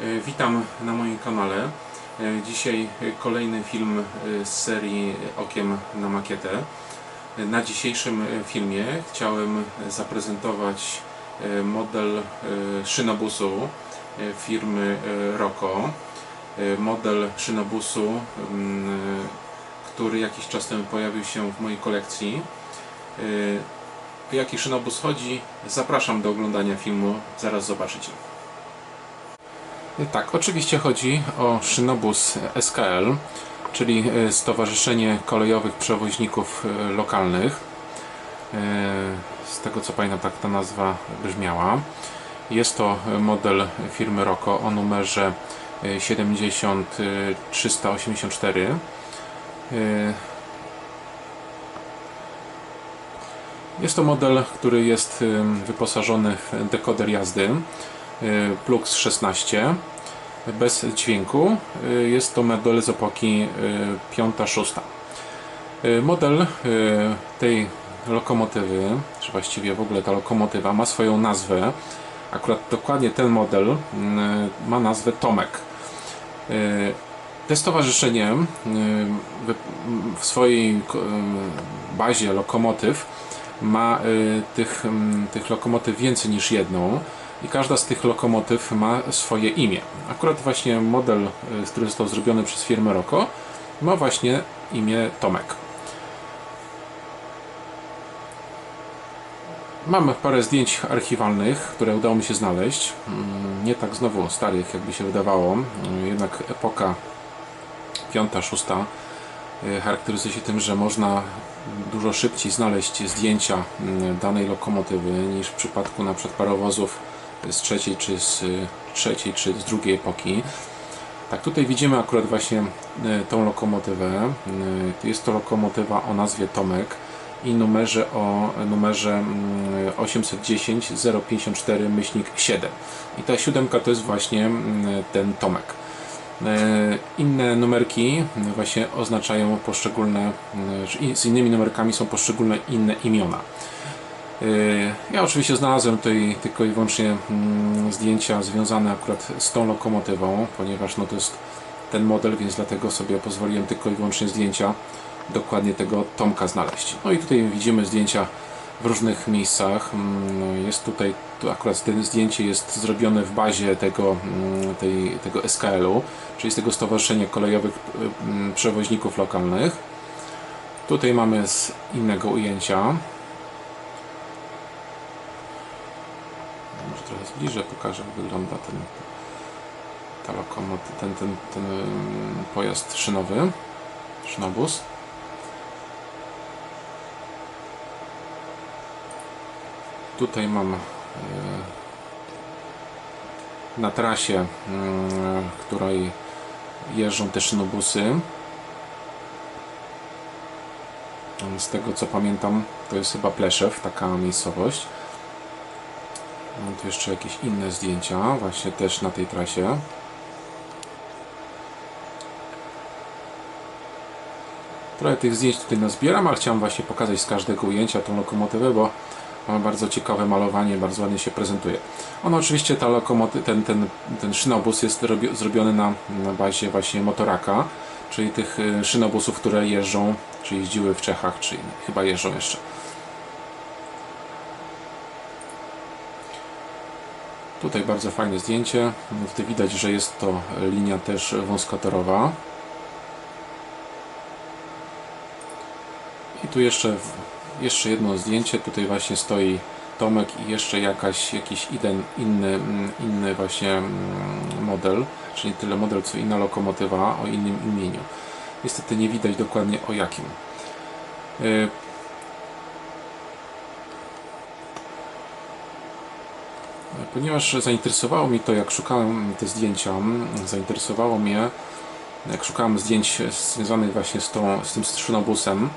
E, Witam na moim kanale. E, Dzisiaj kolejny film e, z serii Okiem na makietę. Na dzisiejszym filmie chciałem zaprezentować model szynobusu firmy Rocco. E, Model szynobusu, który jakiś czas temu pojawił się w mojej kolekcji. O jaki szynobus chodzi? Zapraszam do oglądania filmu, zaraz zobaczycie. Tak, oczywiście chodzi o szynobus SKL, czyli e, Stowarzyszenie Kolejowych Przewoźników e, Lokalnych. E, Z tego co pamiętam, tak ta nazwa brzmiała. Jest to model firmy Rocco o numerze e, 70384. E, Jest to model, który jest wyposażony w dekoder jazdy. Plux 16 bez dźwięku. Y, Jest to model z epoki 5-6. Model y, tej lokomotywy, czy właściwie w ogóle ta lokomotywa ma swoją nazwę. Akurat dokładnie ten model y, ma nazwę Tomek. Y, To stowarzyszenie y, w swojej y, bazie lokomotyw ma y, tych, tych lokomotyw więcej niż jedną i każda z tych lokomotyw ma swoje imię. Akurat właśnie model, y, który został zrobiony przez firmę Rocco, ma właśnie imię Tomek. Mam parę zdjęć archiwalnych, które udało mi się znaleźć. Mm, Nie tak znowu starych, jakby się wydawało. Mm, Jednak epoka piąta, szósta y, charakteryzuje się tym, że można dużo szybciej znaleźć zdjęcia mm, danej lokomotywy niż w przypadku na przykład parowozów z trzeciej czy z trzeciej czy z drugiej epoki. Tak, tutaj widzimy akurat właśnie y, tą lokomotywę. Y, Jest to lokomotywa o nazwie Tomek i numerze o numerze mm, 810 054 myślnik 7. I ta siódemka to jest właśnie mm, ten Tomek. E, Inne numerki właśnie oznaczają poszczególne, e, z innymi numerkami są poszczególne inne imiona. E, Ja oczywiście znalazłem tutaj tylko i wyłącznie mm, zdjęcia związane akurat z tą lokomotywą, ponieważ no to jest ten model, więc dlatego sobie pozwoliłem tylko i wyłącznie zdjęcia dokładnie tego Tomka znaleźć. No i tutaj widzimy zdjęcia w różnych miejscach. Mm, Jest tutaj, tu akurat to zdjęcie jest zrobione w bazie tego, mm, tej, tego SKL-u, czyli z tego Stowarzyszenia Kolejowych mm, Przewoźników Lokalnych. Tutaj mamy z innego ujęcia. Zbliżę, pokażę jak wygląda ten, ta lokomotyw, ten, ten, ten ym, pojazd szynowy, szynobus. Tutaj mam e, na trasie, mm, której jeżdżą te szynobusy. Z tego co pamiętam, to jest chyba Pleszew, taka miejscowość. Mam tu jeszcze jakieś inne zdjęcia, właśnie też na tej trasie. Trochę tych zdjęć tutaj nazbieram, ale chciałem właśnie pokazać z każdego ujęcia tą lokomotywę, bo ma bardzo ciekawe malowanie, bardzo ładnie się prezentuje. On oczywiście, ta lokomoty, ten, ten, ten szynobus jest robi, zrobiony na, na bazie właśnie motoraka, czyli tych y, szynobusów, które jeżdżą, czy jeździły w Czechach, czy chyba jeżdżą jeszcze. Tutaj bardzo fajne zdjęcie. Tutaj widać, że jest to linia też wąskotorowa. I tu jeszcze, jeszcze jedno zdjęcie. Tutaj właśnie stoi Tomek i jeszcze jakaś, jakiś inny, inny właśnie mm, model, czyli tyle model, co inna lokomotywa o innym imieniu. Niestety nie widać dokładnie o jakim. Ponieważ zainteresowało mnie to, jak szukałem te zdjęcia, zainteresowało mnie, jak szukałem zdjęć związanych właśnie z, tą, z tym szynobusem,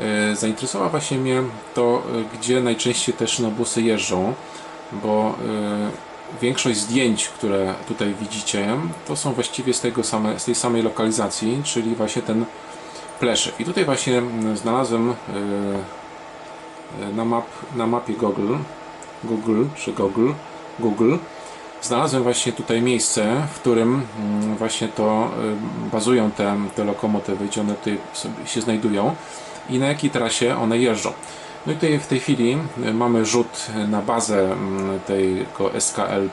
e, zainteresowało właśnie mnie to, e, gdzie najczęściej te szynobusy jeżdżą, bo e, większość zdjęć, które tutaj widzicie, to są właściwie z, tego same, z tej samej lokalizacji, czyli właśnie ten Pleszew. I tutaj właśnie znalazłem na, map, na mapie Google, Google czy Google, Google znalazłem właśnie tutaj miejsce, w którym mm, właśnie to y, bazują te, te lokomotywy, gdzie one tutaj się znajdują i na jakiej trasie one jeżdżą. No i tutaj w tej chwili y, mamy rzut na bazę mm, tego SKL,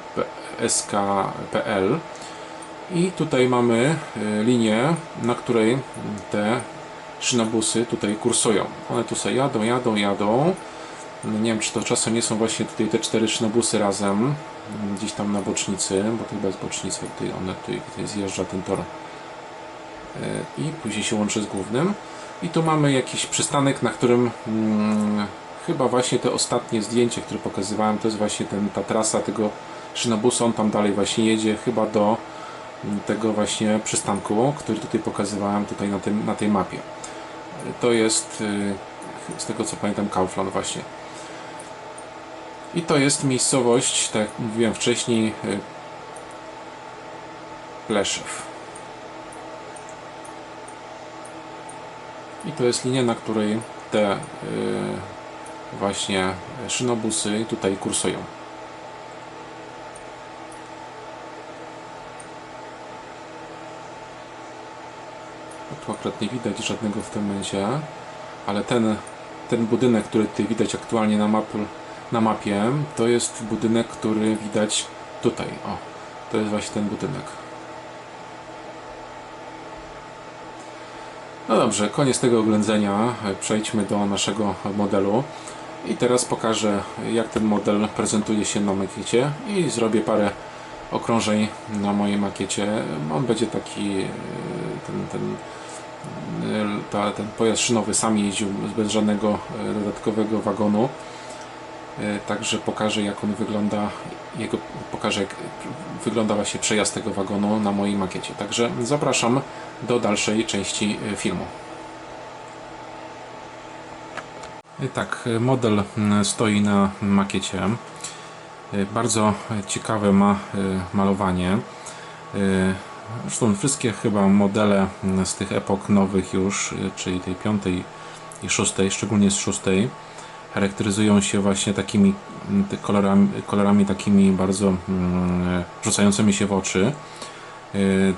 SKPL i tutaj mamy y, linię, na której te szynobusy tutaj kursują. One tu sobie jadą, jadą, jadą. Nie wiem, czy to czasem nie są właśnie tutaj te cztery szynobusy razem, gdzieś tam na bocznicy, bo to chyba jest bocznica, tutaj one tutaj, tutaj zjeżdża ten tor y, i później się łączy z głównym. I tu mamy jakiś przystanek, na którym hmm, chyba właśnie te ostatnie zdjęcie, które pokazywałem, to jest właśnie ten, ta trasa tego szynobusu, on tam dalej właśnie jedzie chyba do tego właśnie przystanku, który tutaj pokazywałem tutaj na, tym, na tej mapie. To jest y, z tego co pamiętam Kaufland właśnie. I to jest miejscowość, tak jak mówiłem wcześniej, y, Pleszew. I to jest linia, na której te y, właśnie szynobusy tutaj kursują. Tu akurat nie widać żadnego w tym momencie, ale ten, ten budynek, który tutaj widać aktualnie na, map, na mapie, to jest budynek, który widać tutaj. O, to jest właśnie ten budynek. No dobrze, koniec tego oględzenia. Przejdźmy do naszego modelu. I teraz pokażę, jak ten model prezentuje się na makiecie i zrobię parę okrążeń na mojej makiecie. On będzie taki, ten, ten, ta, ten pojazd szynowy sam jeździł bez żadnego dodatkowego wagonu. Także pokażę jak on wygląda, jego, pokażę jak wygląda właśnie przejazd tego wagonu na mojej makiecie. Także zapraszam do dalszej części filmu. Tak, model stoi na makiecie. Bardzo ciekawe ma malowanie. Zresztą wszystkie chyba modele z tych epok nowych już, czyli tej piątej i szóstej, szczególnie z szóstej, charakteryzują się właśnie takimi kolorami, kolorami takimi bardzo rzucającymi się w oczy.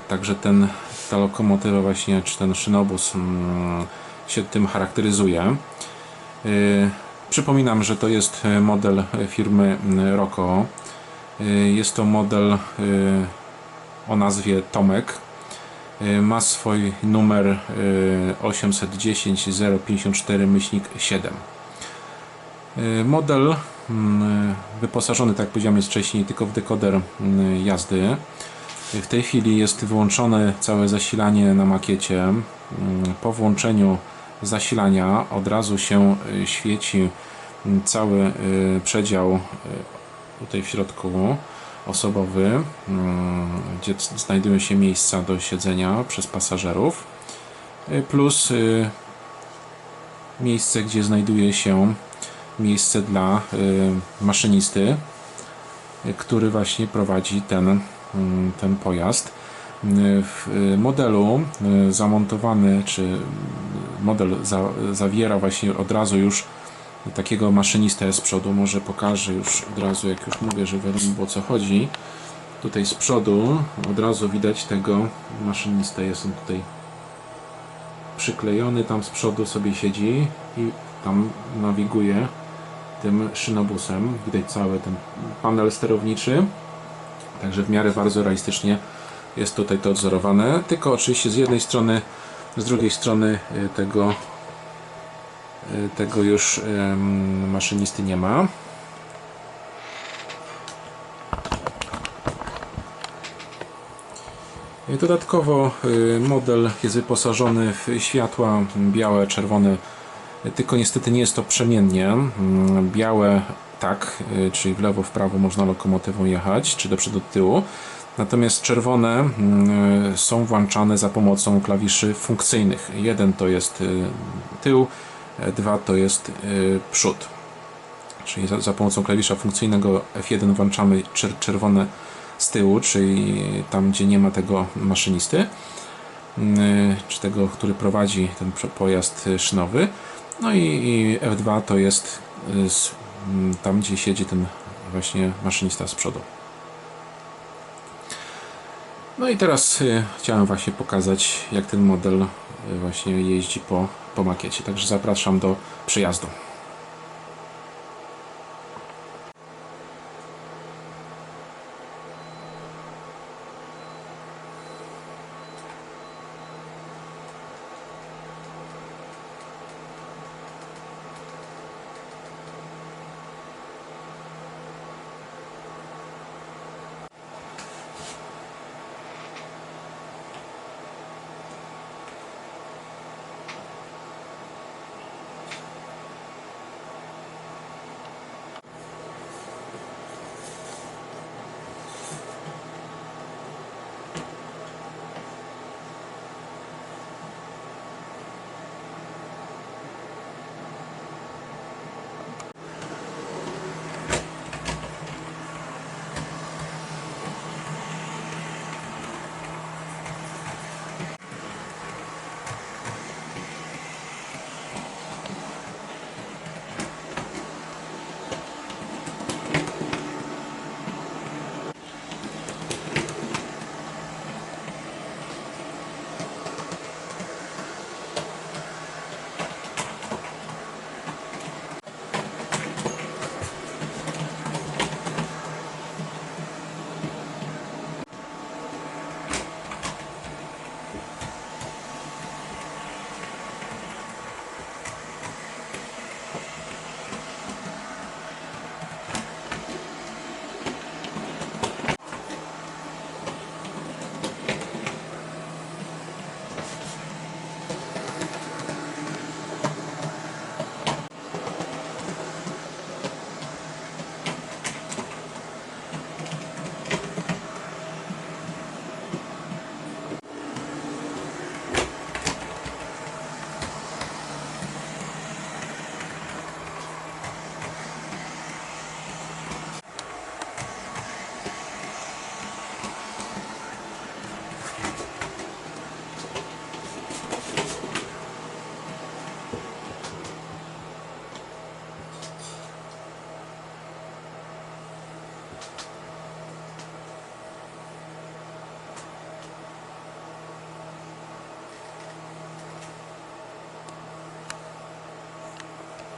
Także ten, ta lokomotywa właśnie, czy ten szynobus się tym charakteryzuje. Przypominam, że to jest model firmy Rocco. Jest to model o nazwie Tomek. Ma swój numer 810 054 7. Model wyposażony, tak jak powiedziałem jest wcześniej, tylko w dekoder jazdy. W tej chwili jest wyłączone całe zasilanie na makiecie. Po włączeniu zasilania od razu się świeci cały przedział tutaj w środku osobowy, gdzie znajdują się miejsca do siedzenia przez pasażerów, plus miejsce, gdzie znajduje się miejsce dla maszynisty, który właśnie prowadzi ten, ten pojazd. W modelu zamontowany, czy model za, zawiera właśnie od razu już takiego maszynistę z przodu. Może pokażę już od razu, jak już mówię, że wiadomo o co chodzi. Tutaj z przodu od razu widać tego maszynistę. Jest on tutaj przyklejony, tam z przodu sobie siedzi i tam nawiguje tym szynobusem. Widać cały ten panel sterowniczy. Także w miarę bardzo realistycznie jest tutaj to odzorowane. Tylko oczywiście z jednej strony, z drugiej strony tego tego już maszynisty nie ma. Dodatkowo model jest wyposażony w światła białe, czerwone, tylko niestety nie jest to przemiennie. Białe tak, czyli w lewo, w prawo można lokomotywą jechać, czy do przodu, do tyłu. Natomiast czerwone są włączane za pomocą klawiszy funkcyjnych. Jeden to jest tył, dwa to jest przód. Czyli za, za pomocą klawisza funkcyjnego F1 włączamy czerwone z tyłu, czyli tam gdzie nie ma tego maszynisty, czy tego, który prowadzi ten pojazd szynowy. No i, i F2 to jest y, z, tam, gdzie siedzi ten właśnie maszynista z przodu. No i teraz y, chciałem właśnie pokazać, jak ten model y, właśnie jeździ po, po makiecie. Także zapraszam do przyjazdu.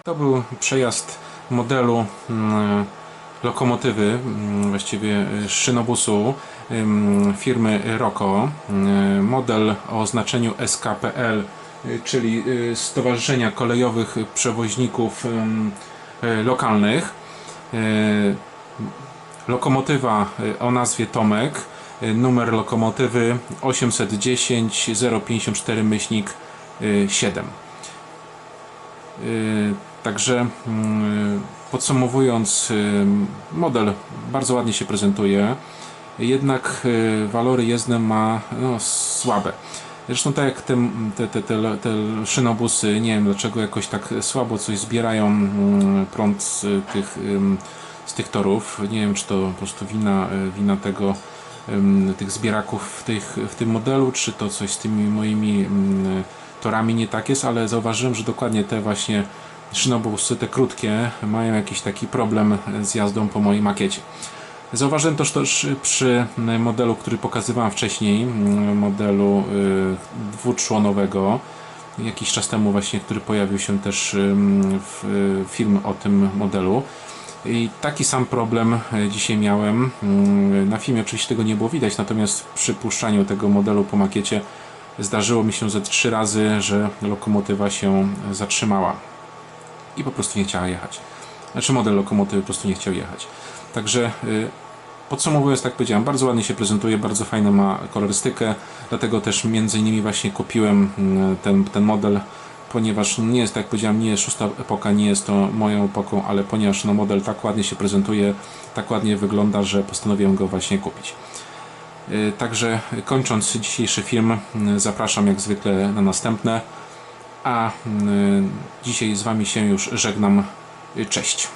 To był przejazd modelu mm, lokomotywy, mm, właściwie szynobusu ym, firmy Roko. Y, Model o oznaczeniu SKPL, czyli y, Stowarzyszenia Kolejowych Przewoźników y, Lokalnych. Y, Lokomotywa o nazwie Tomek. Numer lokomotywy 810 054 myślnik 7. Także mm, podsumowując, y, model bardzo ładnie się prezentuje, jednak y, walory jezdne ma no, słabe. Zresztą tak jak te, te, te, te, te szynobusy, nie wiem dlaczego jakoś tak słabo coś zbierają mm, prąd z tych, z tych torów. Nie wiem czy to po prostu wina, y, wina tego, tych zbieraków w, tych, w tym modelu, czy to coś z tymi moimi torami nie tak jest, ale zauważyłem, że dokładnie te właśnie szynobusy, te krótkie, mają jakiś taki problem z jazdą po mojej makiecie. Zauważyłem też, też przy modelu, który pokazywałem wcześniej, modelu y, dwuczłonowego, jakiś czas temu właśnie, który pojawił się też y, w y, film o tym modelu. I taki sam problem dzisiaj miałem. Y, Na filmie oczywiście tego nie było widać, natomiast przy puszczaniu tego modelu po makiecie zdarzyło mi się ze trzy razy, że lokomotywa się zatrzymała i po prostu nie chciała jechać. Znaczy model lokomotywy po prostu nie chciał jechać. Także y, podsumowując, tak powiedziałem, bardzo ładnie się prezentuje, bardzo fajną ma kolorystykę, dlatego też między innymi właśnie kupiłem y, ten, ten model, ponieważ nie jest, tak jak powiedziałem, nie jest szósta epoka, nie jest to moją epoką, ale ponieważ no, model tak ładnie się prezentuje, tak ładnie wygląda, że postanowiłem go właśnie kupić. Y, Także kończąc dzisiejszy film, y, zapraszam jak zwykle na następne. A y, dzisiaj z Wami się już żegnam. Y, Cześć.